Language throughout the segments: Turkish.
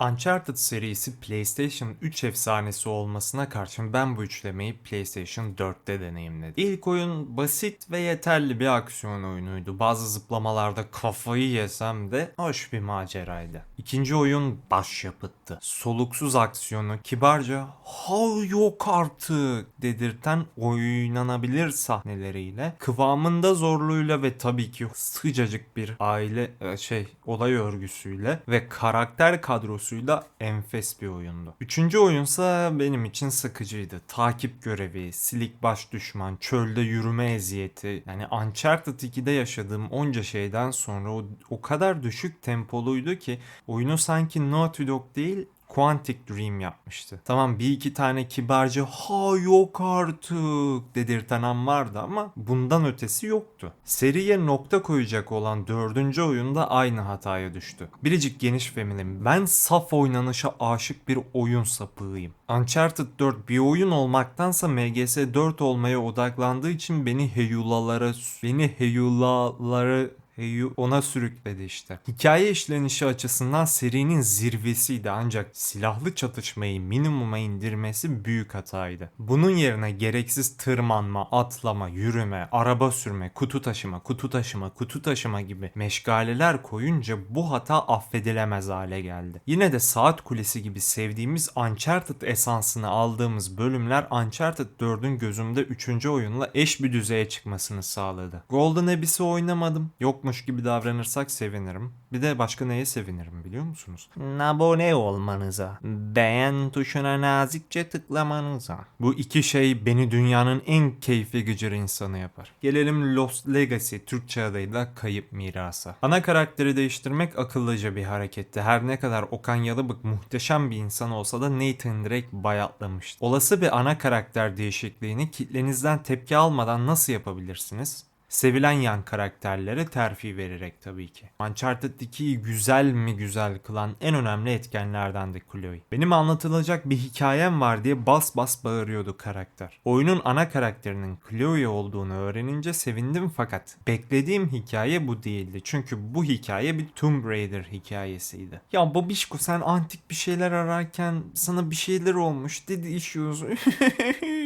Uncharted serisi PlayStation 3 efsanesi olmasına karşın ben bu üçlemeyi PlayStation 4'te deneyimledim. İlk oyun basit ve yeterli bir aksiyon oyunuydu. Bazı zıplamalarda kafayı yesem de hoş bir maceraydı. İkinci oyun başyapıttı. Soluksuz aksiyonu kibarca ha yok artık dedirten oynanabilir sahneleriyle kıvamında zorluğuyla ve tabii ki sıcacık bir aile e, şey olay örgüsüyle ve karakter kadrosuyla enfes bir oyundu. Üçüncü oyunsa benim için sıkıcıydı. Takip görevi, silik baş düşman, çölde yürüme eziyeti. Yani Uncharted 2'de yaşadığım onca şeyden sonra o, o kadar düşük tempoluydu ki oyunu sanki Naughty Dog değil Quantic Dream yapmıştı. Tamam bir iki tane kibarca ha yok artık dedirten vardı ama bundan ötesi yoktu. Seriye nokta koyacak olan dördüncü oyunda aynı hataya düştü. Biricik geniş feminim ben saf oynanışa aşık bir oyun sapığıyım. Uncharted 4 bir oyun olmaktansa MGS 4 olmaya odaklandığı için beni heyulalara beni heyulalara Heyu ona sürükledi işte. Hikaye işlenişi açısından serinin zirvesiydi ancak silahlı çatışmayı minimuma indirmesi büyük hataydı. Bunun yerine gereksiz tırmanma, atlama, yürüme, araba sürme, kutu taşıma, kutu taşıma, kutu taşıma gibi meşgaleler koyunca bu hata affedilemez hale geldi. Yine de Saat Kulesi gibi sevdiğimiz Uncharted esansını aldığımız bölümler Uncharted 4'ün gözümde 3. oyunla eş bir düzeye çıkmasını sağladı. Golden Abyss'i oynamadım. Yokmuş gibi davranırsak sevinirim. Bir de başka neye sevinirim biliyor musunuz? Abone olmanıza. Beğen tuşuna nazikçe tıklamanıza. Bu iki şey beni dünyanın en keyfi gıcır insanı yapar. Gelelim Lost Legacy Türkçe adıyla Kayıp Mirasa. Ana karakteri değiştirmek akıllıca bir hareketti. Her ne kadar Okan Yalıbık muhteşem bir insan olsa da Nathan Drake bayatlamıştı. Olası bir ana karakter değişikliğini kitlenizden tepki almadan nasıl yapabilirsiniz? Sevilen yan karakterlere terfi vererek tabii ki. Uncharted 2'yi güzel mi güzel kılan en önemli etkenlerden de Chloe. Benim anlatılacak bir hikayem var diye bas bas bağırıyordu karakter. Oyunun ana karakterinin Chloe olduğunu öğrenince sevindim fakat beklediğim hikaye bu değildi. Çünkü bu hikaye bir Tomb Raider hikayesiydi. Ya babişko sen antik bir şeyler ararken sana bir şeyler olmuş dedi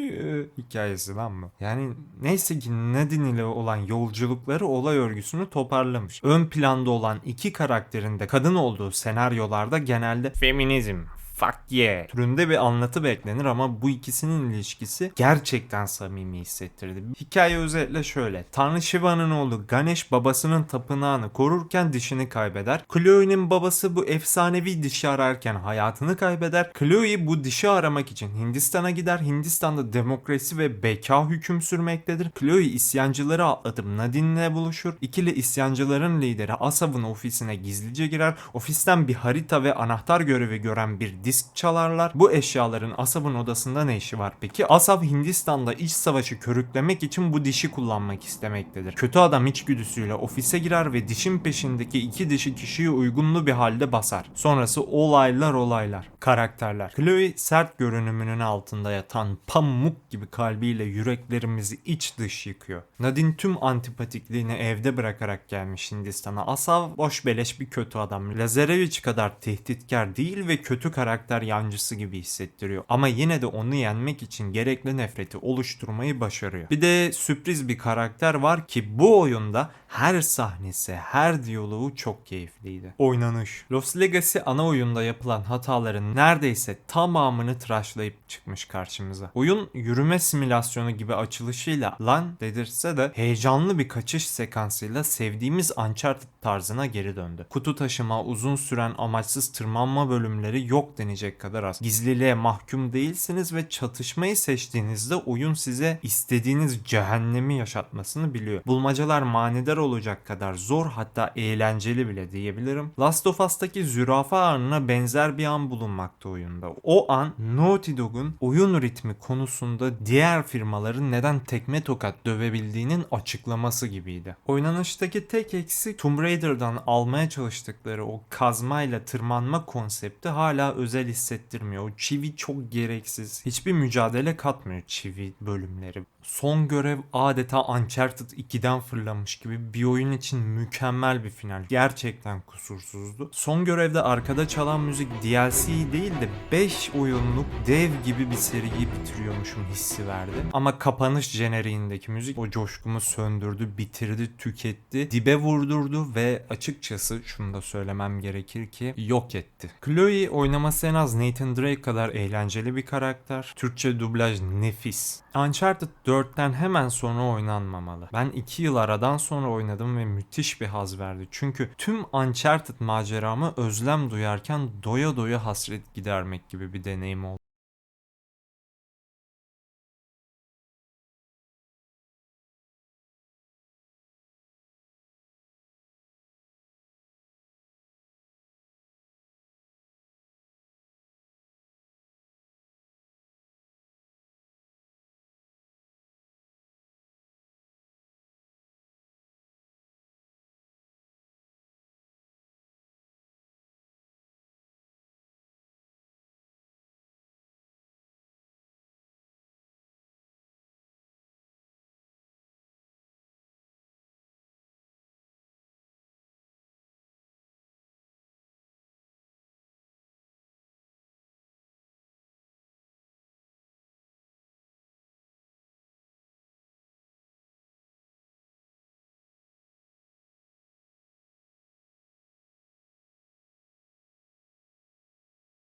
issues hikayesi lan mı? Yani neyse ki Nadine ile olan yolculukları olay örgüsünü toparlamış. Ön planda olan iki karakterin de kadın olduğu senaryolarda genelde feminizm, fuck yeah türünde bir anlatı beklenir ama bu ikisinin ilişkisi gerçekten samimi hissettirdi. Hikaye özetle şöyle. Tanrı Shiva'nın oğlu Ganesh babasının tapınağını korurken dişini kaybeder. Chloe'nin babası bu efsanevi dişi ararken hayatını kaybeder. Chloe bu dişi aramak için Hindistan'a gider. Hindistan'da demokrasi ve beka hüküm sürmektedir. Chloe isyancıları atlatıp Nadine'le buluşur. İkili isyancıların lideri Asav'ın ofisine gizlice girer. Ofisten bir harita ve anahtar görevi gören bir disk çalarlar. Bu eşyaların Asav'ın odasında ne işi var peki? Asav Hindistan'da iç savaşı körüklemek için bu dişi kullanmak istemektedir. Kötü adam içgüdüsüyle ofise girer ve dişin peşindeki iki dişi kişiyi uygunlu bir halde basar. Sonrası olaylar olaylar. Karakterler. Chloe sert görünümünün altında yatan pamuk gibi kalbiyle yüreklerimizi iç dış yıkıyor. Nadine tüm antipatikliğini evde bırakarak gelmiş Hindistan'a. Asav boş beleş bir kötü adam. Lazarevich kadar tehditkar değil ve kötü karakter yancısı gibi hissettiriyor. Ama yine de onu yenmek için gerekli nefreti oluşturmayı başarıyor. Bir de sürpriz bir karakter var ki bu oyunda her sahnesi, her diyaloğu çok keyifliydi. Oynanış. Lost Legacy ana oyunda yapılan hataların neredeyse tamamını tıraşlayıp çıkmış karşımıza. Oyun yürüme simülasyonu gibi açılışıyla lan dedirse de heyecanlı bir kaçış sekansıyla sevdiğimiz Uncharted tarzına geri döndü. Kutu taşıma, uzun süren amaçsız tırmanma bölümleri yok denecek kadar az. Gizliliğe mahkum değilsiniz ve çatışmayı seçtiğinizde oyun size istediğiniz cehennemi yaşatmasını biliyor. Bulmacalar manidar olacak kadar zor hatta eğlenceli bile diyebilirim. Last of Us'taki zürafa anına benzer bir an bulunmakta oyunda. O an Naughty Dog'un oyun ritmi konusunda diğer firmaların neden tekme tokat dövebildiğinin açıklaması gibiydi. Oynanıştaki tek eksik Tomb Raider'dan almaya çalıştıkları o kazmayla tırmanma konsepti hala özel güzel hissettirmiyor. O çivi çok gereksiz. Hiçbir mücadele katmıyor çivi bölümleri. Son görev adeta Uncharted 2'den fırlamış gibi bir oyun için mükemmel bir final. Gerçekten kusursuzdu. Son görevde arkada çalan müzik DLC değil de 5 oyunluk dev gibi bir seriyi bitiriyormuşum hissi verdi. Ama kapanış jeneriğindeki müzik o coşkumu söndürdü, bitirdi, tüketti, dibe vurdurdu ve açıkçası şunu da söylemem gerekir ki yok etti. Chloe oynaması en az Nathan Drake kadar eğlenceli bir karakter. Türkçe dublaj nefis. Uncharted 4'ten hemen sonra oynanmamalı. Ben 2 yıl aradan sonra oynadım ve müthiş bir haz verdi. Çünkü tüm Uncharted maceramı özlem duyarken doya doya hasret gidermek gibi bir deneyim oldu.